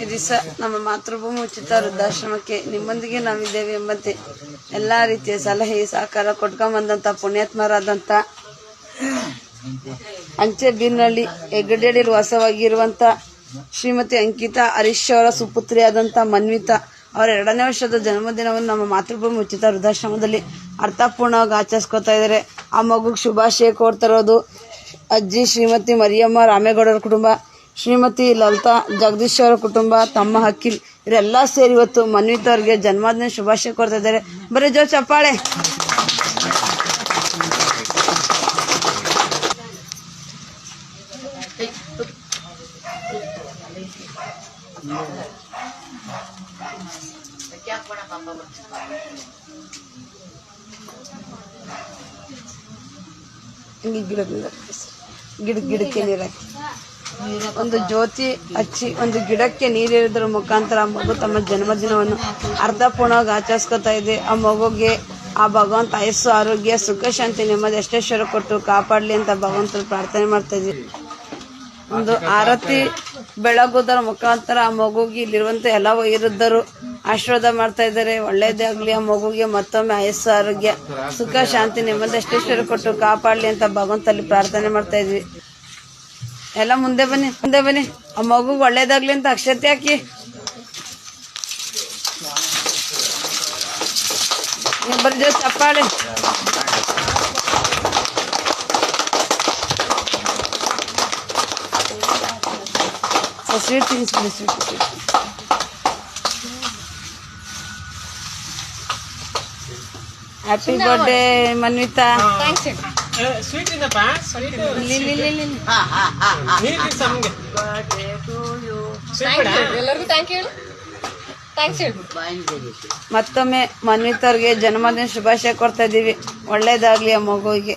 ಈ ದಿವಸ ನಮ್ಮ ಮಾತೃಭೂಮಿ ಉಚಿತ ವೃದ್ಧಾಶ್ರಮಕ್ಕೆ ನಿಮ್ಮೊಂದಿಗೆ ನಾವಿದ್ದೇವೆ ಎಂಬಂತೆ ಎಲ್ಲ ರೀತಿಯ ಸಲಹೆ, ಸಹಕಾರ ಕೊಟ್ಕೊಂಬಂದಂಥ ಪುಣ್ಯಾತ್ಮರಾದಂಥ ಅಂಚೆ ಬೀರ್ನಳ್ಳಿ ಹೆಗ್ಗಡೆಯಲ್ಲಿ ವಾಸವಾಗಿರುವಂಥ ಶ್ರೀಮತಿ ಅಂಕಿತಾ ಹರೀಶ್ ಅವರ ಸುಪುತ್ರಿಯಾದಂತ ಮನ್ವಿತಾ ಅವರ ಎರಡನೇ ವರ್ಷದ ಜನ್ಮದಿನವನ್ನು ನಮ್ಮ ಮಾತೃಭೂಮಿ ಉಚಿತ ವೃದ್ಧಾಶ್ರಮದಲ್ಲಿ ಅರ್ಥಪೂರ್ಣವಾಗಿ ಆಚರಿಸ್ಕೊತಾ ಇದ್ದಾರೆ. ಆ ಮಗುಗೆ ಶುಭಾಶಯ ಕೋರ್ತಿರೋದು ಅಜ್ಜಿ ಶ್ರೀಮತಿ ಮರಿಯಮ್ಮ ರಾಮೇಗೌಡರ ಕುಟುಂಬ. ಶ್ರೀಮತಿ ಲಲಿತಾ ಜಗದೀಶ್ವರ ಕುಟುಂಬ, ತಮ್ಮ ಹಕ್ಕಿ ಇವರೆಲ್ಲ ಸೇರಿ ಇವತ್ತು ಅವರಿಗೆ ಜನ್ಮದಿನ ಶುಭಾಶಯ ಕೋರ್ತಾ ಇದ್ದಾರೆ. ಬರೀ ಜೋ ಚಪ್ಪಾಳೆ ಗಿಡ ಗಿಡ ಗಿಡಕ್ಕೆ ನೀರು ಹಾಕಿ. ಒಂದು ಜ್ಯೋತಿ ಹಚ್ಚಿ, ಒಂದು ಗಿಡಕ್ಕೆ ನೀರಿರೋದ್ರ ಮುಖಾಂತರ ಆ ಮಗು ತಮ್ಮ ಜನ್ಮದಿನವನ್ನು ಅರ್ಧಪೂರ್ಣವಾಗಿ ಆಚರಿಸ್ಕೊತಾ ಇದೆ. ಆ ಮಗುಗೆ ಆ ಭಗವಂತ ಆಯಸ್ಸು, ಆರೋಗ್ಯ, ಸುಖ, ಶಾಂತಿ, ನೆಮ್ಮದಿ ಅಷ್ಟೇಶ್ವರ ಕೊಟ್ಟು ಕಾಪಾಡಲಿ ಅಂತ ಭಗವಂತನ ಪ್ರಾರ್ಥನೆ ಮಾಡ್ತಾ ಇದ್ವಿ ಒಂದು ಆರತಿ ಬೆಳಗುವುದರ ಮುಖಾಂತರ ಆ ಮಗುಗೆ ಇಲ್ಲಿರುವಂತ ಎಲ್ಲ ವೈರುದ್ಧರು ಆಶೀರ್ವಾದ ಮಾಡ್ತಾ ಇದ್ದಾರೆ. ಒಳ್ಳೇದಾಗ್ಲಿ ಆ ಮಗುಗೆ ಮತ್ತೊಮ್ಮೆ ಆಯಸ್ಸು, ಆರೋಗ್ಯ, ಸುಖ, ಶಾಂತಿ, ನೆಮ್ಮದಿ ಅಷ್ಟೇಶ್ವರ ಕೊಟ್ಟು ಕಾಪಾಡಲಿ ಅಂತ ಭಗವಂತಲ್ಲಿ ಪ್ರಾರ್ಥನೆ ಮಾಡ್ತಾ ಇದ್ವಿ ಎಲ್ಲ ಮುಂದೆ ಬನ್ನಿ ಮುಂದೆ ಬನ್ನಿ. ಆ ಮಗುಗೆ ಒಳ್ಳೇದಾಗ್ಲಿ ಅಂತ ಅಕ್ಷತೆ ಹಾಕಿ. ಇಬ್ಬರು ಜೊತೆ ಚಪ್ಪಾಳೆ sweet ತಿನ್ನಿಸ್ಬಿಡಿ sweet sweet happy birthday Manvita. Sweet ಇದಪ್ಪ sweet ನೀರ್ ತಿನ್ಸು ನಮ್ಗೆ. ಎಲ್ಲರಿಗೂ ಥ್ಯಾಂಕ್ ಯು ಥ್ಯಾಂಕ್ಸ್ ಹೇಳು ಮತ್ತೊಮ್ಮೆ ಮನ್ವಿತವ್ರಿಗೆ ಜನ್ಮದಿನ ಶುಭಾಶಯ ಕೊಡ್ತಾ ಇದ್ದೀವಿ. ಒಳ್ಳೇದಾಗ್ಲಿ ಆ ಮಗುವಿಗೆ.